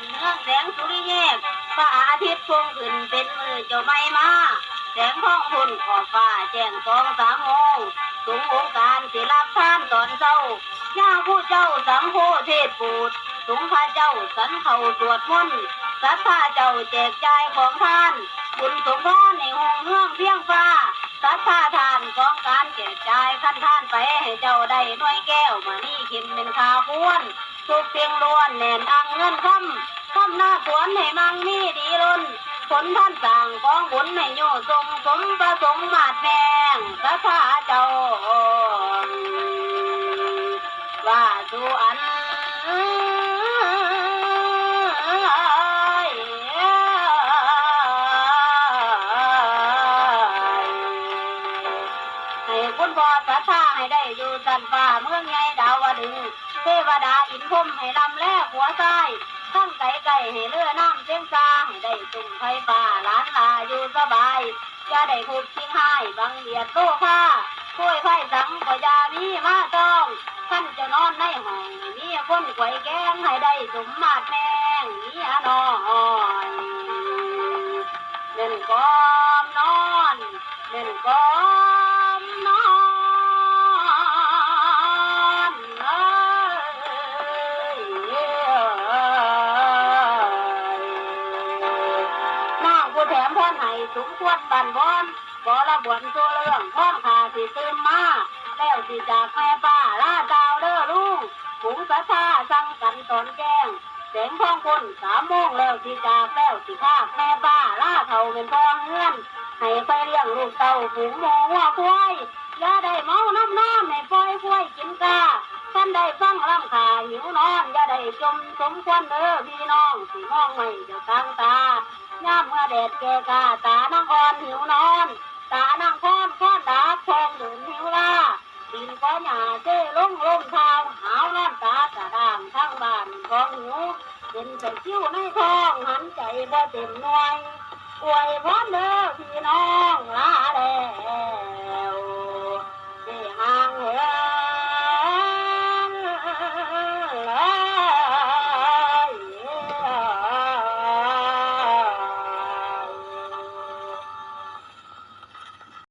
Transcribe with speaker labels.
Speaker 1: ขึ้นเนื่องแสงสุริเยกพระอาทิตย์พุ่งขึ้นเป็นมือเจ้าไม่มาแสงทองพุ่นขอบฟ้าแจ้งสองสามโมงสูงองค์การสิรับท่านตอนเช้าย่าผู้เจ้าสังโฆเทศปูดสูงพระเจ้าสันเขาสวดมนต์สัทธาเจ้าแจกจ่ายของท่าน บุญสมพรในห้องเมืองเพียงฟ้าสัทธาทานของการแจกจ่ายขั้นท่านไปให้เจ้าได้น่วยแก้วมานี่ขิมเป็นคาควร ทุกเพียงล้วนแน่นอังเงินคำคำหน้าสวนให้มังมีดีล้นผลท่านสั่งของบุญให้โยทรงสมประสงค์มาดแมงสัทธาเจ้าว่าสุอันให้คุณพ่อสัทธาให้ได้อยู่สันฟ้าเมืองใหญ่ด ได้ตุ่มไฟป่าล้านลาอยู่สบายจะได้พูดทิ้งให้บังเดียดโลค่าช่วยไฟสังก็อยามีมาต้องท่านจะนอนในห้องให้มีคนไขว่แกงให้ได้สมมาตรแม สมควรบันบอนบอระบวนตัวเรื่องพ่อนขาสิตื่นมาแล้วสิจากแม่ป้าลาดาวเด้อลุงผงสะท่าสั่งกันตอนแจ้งเสียงพ้องคนสามโมงแล้วสิจากแล้วสิพาแม่ป้าลาเท่าเป็นพ่อเงื่อนให้ไปเลี้ยงลูกเต่าฝูงโมหัวควายอย่าได้เมาน้ำนอนให้ปล่อยควายกินกาท่านได้ฟังลำขาหิวนอนอย่าได้จมสมควรเด้อพี่น้องสิมองไม่เจะตั้งตา ย่ามเมื่อเด็ดเกกาตานังอ่อนหิวนอน ตานังค้อนค้อนดาบทองเดินหิวลาดินก็หยาเจ้ลงลงเท้าหาวนอนตาสะด่างทั้งบ้านกองหิวเป็นแต่คิ้วในท้องหันใจบ่เต็มหน่วยอวยพรเด้อพี่น้อ